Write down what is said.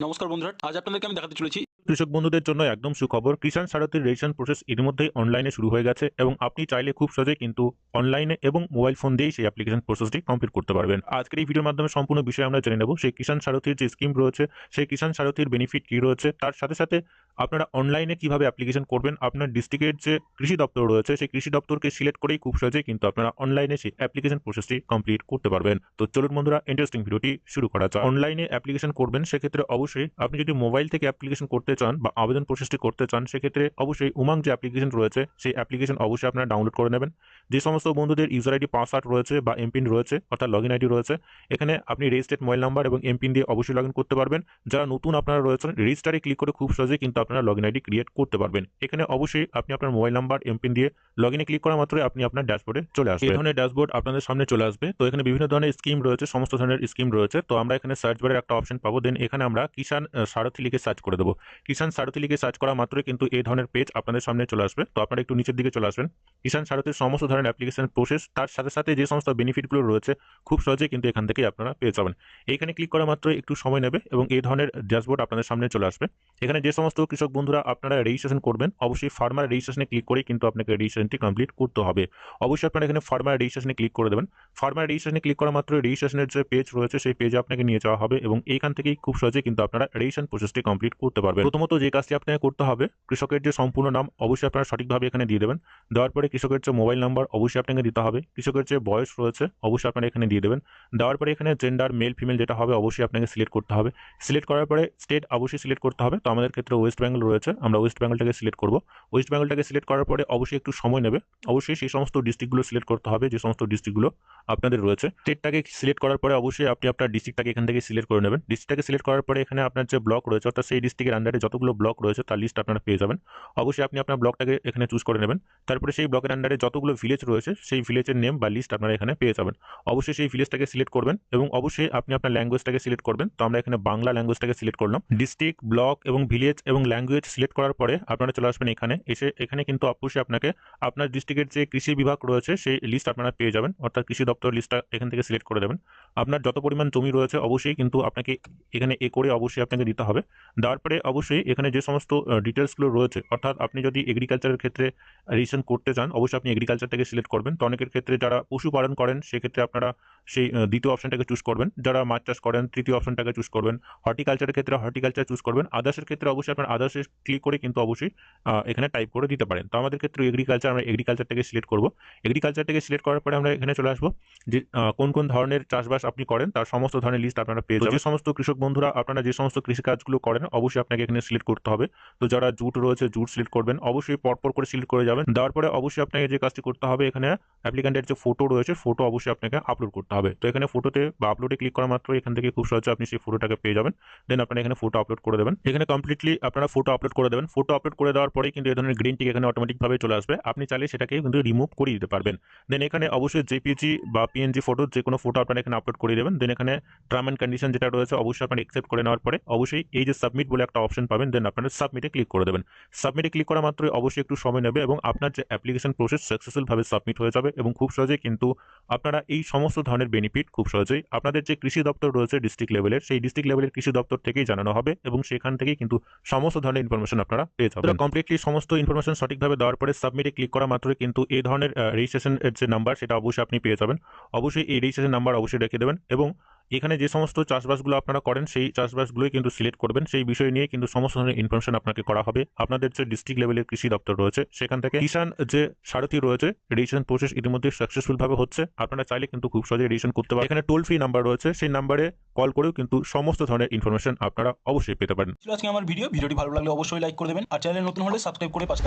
নমস্কার বন্ধুরা, আজ আপনাদেরকে আমি দেখাতে চলেছি। কৃষক বন্ধুদের জন্য একদম সুখবর, কিষাণ সারথীর রেজিস্ট্রেশন প্রসেস ইতিমধ্যেই অনলাইনে শুরু হয়ে গেছে এবং আপনি চাইলে খুব সহজে কিন্তু অনলাইনে এবং মোবাইল ফোন দিয়েই সেই অ্যাপ্লিকেশন প্রসেসটি কমপ্লিট করতে পারবেন। আজকের এই ভিডিওর মাধ্যমে সম্পূর্ণ বিষয়ে আমরা জেনে নেব, সেই কিষাণ সারথীর যে স্কিম রয়েছে, সেই কিষাণ সারথীর বেনিফিট কী রয়েছে, তার সাথে সাথে আপনারা অনলাইনে কীভাবে অ্যাপ্লিকেশন করবেন? আপনার ডিস্ট্রিক্টের যে কৃষি দপ্তর রয়েছে, সেই কৃষি দপ্তরকে সিলেক্ট করেই খুব সহজেই কিন্তু আপনারা অনলাইনে সেই অ্যাপ্লিকেশন প্রসেসটি কমপ্লিট করতে পারবেন। তো চলুন বন্ধুরা ইন্টারেস্টিং ভিডিওটি শুরু করা যাক। অনলাইনে অ্যাপ্লিকেশন করবেন, সেক্ষেত্রে অবশ্যই আপনি যদি মোবাইল থেকে অ্যাপ্লিকেশন করতে চান বা আবেদন প্রসেসটি করতে চান, সেক্ষেত্রে অবশ্যই উমাং যে অ্যাপ্লিকেশন রয়েছে, সেই অ্যাপ্লিকেশন অবশ্যই আপনারা ডাউনলোড করে নেবেন। যে সমস্ত বন্ধুদের ইউজার আইডি পাসওয়ার্ড রয়েছে বা এমপিন রয়েছে, অর্থাৎ লগ ইন আইডি রয়েছে, এখানে আপনি রেজিস্টার্ড মোবাইল নাম্বার এবং এমপিন দিয়ে অবশ্যই লগ করতে পারবেন। যারা নতুন আপনারা রয়েছেন রেজিস্টারে ক্লিক করে খুব সহজেই কিন্তু আপনারা লগ ইন আইডি ক্রিয়েট করতে পারবেন। এখানে অবশ্যই আপনি আপনার মোবাইল নাম্বার এমপিন দিয়ে লগ ইনে ক্লিক করা মাত্রই আপনি আপনার ড্যাশবোর্ডে চলে আসবেন। এই ধরনের ড্যাশবোর্ড আপনাদের সামনে চলে আসবে। তো এখানে বিভিন্ন ধরনের স্কিম রয়েছে সমস্ত ধরনের স্কিম রয়েছে। তো আমরা এখানে সার্চ বারের একটা অপশন পাবো। দেন এখানে আমরা আহ, সারথি লিখে সার্চ করে দেবো। কিষান সারথি লিখে সার্চ করা মাত্রই কিন্তু এই ধরনের পেজ আপনাদের সামনে চলে আসবে। তো আপনারা একটু নিচের দিকে চলে আসবেন। কিষাণ সারথির সমস্ত ধরনের অ্যাপ্লিকেশন প্রসেস তার সাথে সাথে যে সমস্ত বেনিফিটগুলো রয়েছে খুব সহজেই কিন্তু এখান থেকেই আপনারা পেয়ে যাবেন। এইখানে ক্লিক করা মাত্রই একটু সময় নেবে এবং এই ধরনের ড্যাশবোর্ড আপনাদের সামনে চলে আসবে। এখানে যে সমস্ত কৃষক বন্ধুরা, আপনারা রেজিস্ট্রেশন করবেন। অবশ্যই ফার্মার রেজিস্ট্রেশনে ক্লিক করে কিন্তু আপনাকে রেজিস্ট্রেশনটি কমপ্লিট করতে হবে। অবশ্যই আপনারা এখানে ফার্মার রেজিস্ট্রেশনে ক্লিক করে দেবেন। ফার্মার রেজিস্ট্রেশনে ক্লিক করা মাত্র রেজিস্ট্রেশনের যে পেজ রয়েছে, সেই পেজে আপনাকে নিয়ে যাওয়া হবে এবং এইখান থেকেই খুব সহজে কিন্তু আপনারা রেজিস্ট্রেশন প্রসেসটি কমপ্লিট করতে পারবেন। প্রথমত যে কাজটি আপনাকে করতে হবে, কৃষকের যে সম্পূর্ণ নাম অবশ্যই আপনারা সঠিকভাবে এখানে দিয়ে দেবেন। দেওয়ার পরে কৃষকের যে মোবাইল নাম্বার অবশ্যই আপনাকে দিতে হবে। কৃষকের যে বয়স রয়েছে, অবশ্যই আপনারা এখানে দিয়ে দেবেন। দেওয়ার পরে এখানে জেন্ডার মেল ফিমেল যেটা হবে, অবশ্যই আপনাকে সিলেক্ট করতে হবে। সিলেক্ট করার পরে স্টেট অবশ্যই সিলেক্ট করতে হবে। তো আমাদের ক্ষেত্রে ওয়েস্ট বেঙ্গল রয়েছে, আমরা ওয়েস্ট বেঙ্গলটাকে সিলেক্ট করব। ওয়েস্ট বেঙ্গলটাকে সিলেক্ট করার পরে অবশ্যই একটু সময় নেবে। অবশ্যই সেই সমস্ত ডিস্ট্রিক্টগুলো সিলেক্ট করতে হবে, যে সমস্ত ডিস্ট্রিক্টগুলো আপনাদের রয়েছে। স্টেটটাকে সিলেক্ট করার পরে অবশ্যই আপনি আপনার ডিস্ট্রিক্টটাকে এখান থেকে সিলেক্ট করে নেবেন। ডিস্ট্রিক্টটাকে সিলেক্ট করার পরে এখানে আপনার যে ব্লক রয়েছে, অর্থাৎ সেই ডিস্ট্রিক্টের আন্ডারে যতগুলো ব্লক রয়েছে, তার লিস্ট আপনারা পেয়ে যাবেন। অবশ্যই আপনি আপনার ব্লকটাকে এখানে চুজ করে নেবেন। তারপরে সেই ব্লকের আন্ডারে যতগুলো ভিলেজ রয়েছে, সেই ভিলেজের নেম বা লিস্ট আপনারা এখানে পেয়ে যাবেন। অবশ্যই সেই ভিলেজটাকে সিলেক্ট করবেন এবং অবশ্যই আপনি আপনার ল্যাঙ্গুয়েজটাকে সিলেক্ট করবেন। তো আমরা এখানে বাংলা ল্যাঙ্গুয়েজটাকে সিলেক্ট করলাম। ডিস্ট্রিক্ট ব্লক এবং ভিলেজ এবং ল্যাঙ্গুয়েজ সিলেক্ট করার পরে আপনারা চলে আসবেন এখানে। এসে এখানে কিন্তু অবশ্যই আপনাকে আপনার ডিস্ট্রিক্টের যে কৃষি বিভাগ রয়েছে, সেই লিস্ট আপনারা পেয়ে যাবেন। অর্থাৎ কৃষি দপ্তর লিস্টটা এখান থেকে সিলেক্ট করে দেবেন। আপনার যত পরিমাণ জমি রয়েছে অবশ্যই কিন্তু আপনাকে এখানে এ করে অবশ্যই আপনাকে দিতে হবে। তারপরে পরে অবশ্যই এখানে যে সমস্ত ডিটেলসগুলো রয়েছে, অর্থাৎ আপনি যদি এগ্রিকালচারের ক্ষেত্রে রেজিস্ট্রেশন করতে চান, অবশ্যই আপনি এগ্রিকালচারটাকে সিলেক্ট করবেন। তো অনেকের ক্ষেত্রে যারা পশুপালন করেন, সেক্ষেত্রে আপনারা সেই দ্বিতীয় অপশনটাকে চুজ করবেন। যারা মাছ চাষ করেন তৃতীয় অপশনটাকে চুজ করবেন। হর্টিকালচারের ক্ষেত্রে হর্টিকালচার চুজ করবেন। আদার্সের ক্ষেত্রে অবশ্যই আপনার আদার্সে ক্লিক করে কিন্তু অবশ্যই এখানে টাইপ করে দিতে পারেন। তো আমাদের ক্ষেত্রে এগ্রিকালচার আমরা এগ্রিকালচারটাকে সিলেক্ট করব। এগ্রিকালচারটাকে সিলেক্ট করার পরে আমরা এখানে চলে আসব যে কোন কোন ধরনের চাষবাস আপনি করেন তার সমস্ত ধরনের লিস্ট আপনারা পেয়ে যাবেন। যে সমস্ত কৃষক বন্ধুরা আপনারা যে সমস্ত কৃষিকাজগুলো করেন অবশ্যই আপনাকে এখানে সিলেক্ট করতে হবে। তো যারা জুট রয়েছে জুট সিলেক্ট করবেন। অবশ্যই পরপর করে সিলেক্ট করে যাবেন। দেওয়ার পরে অবশ্যই আপনাকে যে কাজটি করতে হবে এখানে অ্যাপ্লিকান্টের যে ফটো রয়েছে ফটো অবশ্যই আপনাকে আপলোড করতে হবে তো এখানে ফটোতে বা আপলোডে ক্লিক করা মাত্র এখান থেকে খুব সহজে আপনি সেই ফটোটাকে পেয়ে যাবেন। দেন আপনারা এখানে ফটো আপলোড করে দেবেন। এখানে কমপ্লিটলি আপনারা ফটো আপলোড করে দেবেন। ফটো আপলোড করে দেওয়ার পরেই কিন্তু এই ধরনের গ্রিন টিক এখানে অটোমেটিকভাবে চলে আসবে। আপনি চাইলে সেটাকে কিন্তু রিমুভ করে দিতে পারবেন। দেন এখানে অবশ্যই জেপিজি বা পিএনজি ফটো যে কোনো ফটো আপনারা এখানে আপলোড করে দেবেন। দেন এখানে টার্ম অ্যান্ড কন্ডিশন যেটা রয়েছে অবশ্যই আপনারা অ্যাকসেপ্ট করে নেওয়ার পরে অবশ্যই এই যে সাবমিট বলে একটা অপশন পাবেন। দেন আপনারা সাবমিটে ক্লিক করে দেবেন। সাবমিটে ক্লিক করা মাত্রই অবশ্যই একটু সময় নেবে এবং আপনার যে অ্যাপ্লিকেশন প্রসেস সাকসেসফুলভাবে সাবমিট হয়ে যাবে এবং খুব সহজেই কিন্তু আপনারা এই সমস্ত ধরনের বেনিফিট খুব সহজেই। আপনাদের যে কৃষি দপ্তর রয়েছে ডিস্ট্রিক্ট লেভেলের সেই ডিস্ট্রিক্ট লেভেলের কৃষি দপ্তর থেকেই জানানো হবে এবং সেখান থেকেই কিন্তু সমস্ত ধরনের ইনফরমেশন আপনারা পেয়ে যাবেন। কমপ্লিটলি সমস্ত ইনফরমেশন সঠিকভাবে দেওয়ার পরে সাবমিটে ক্লিক করা মাত্রই কিন্তু এই ধরনের রেজিস্ট্রেশন যে নাম্বার সেটা অবশ্যই আপনি পেয়ে যাবেন। অবশ্যই এই রেজিস্ট্রেশন নাম্বার অবশ্যই রেখে দেবেন এবং এখানে যে সমস্ত চাষবাসগুলো আপনারা করেন, সেই চাষবাসগুলোই কিন্তু সিলেক্ট করবেন। সেই বিষয় নিয়ে কিন্তু সমস্ত ধরনের ইনফরমেশন আপনাকে করা হবে। আপনাদের যে ডিস্ট্রিক্ট লেভেলের কৃষি দপ্তর রয়েছে, সেখান থেকে কিষাণ যে সারথি রয়েছে রেজিস্ট্রেশন প্রসেস ইতিমধ্যে সাকসেসফুল ভাবে হচ্ছে। আপনারা চাইলে কিন্তু খুব সহজে রেজিস্ট্রেশন করতে পারেন এখানে টোল ফ্রি নাম্বার রয়েছে, সেই নাম্বারে কল করেও কিন্তু সমস্ত ধরনের ইনফরমেশন আপনারা অবশ্যই পেতে পারেন। আজকে আমার ভিডিও ভিডিওটি ভালো লাগলে অবশ্যই লাইক করে দেবেন। আর চ্যানেলে নতুন হলে সাবস্ক্রাইব করে পাশে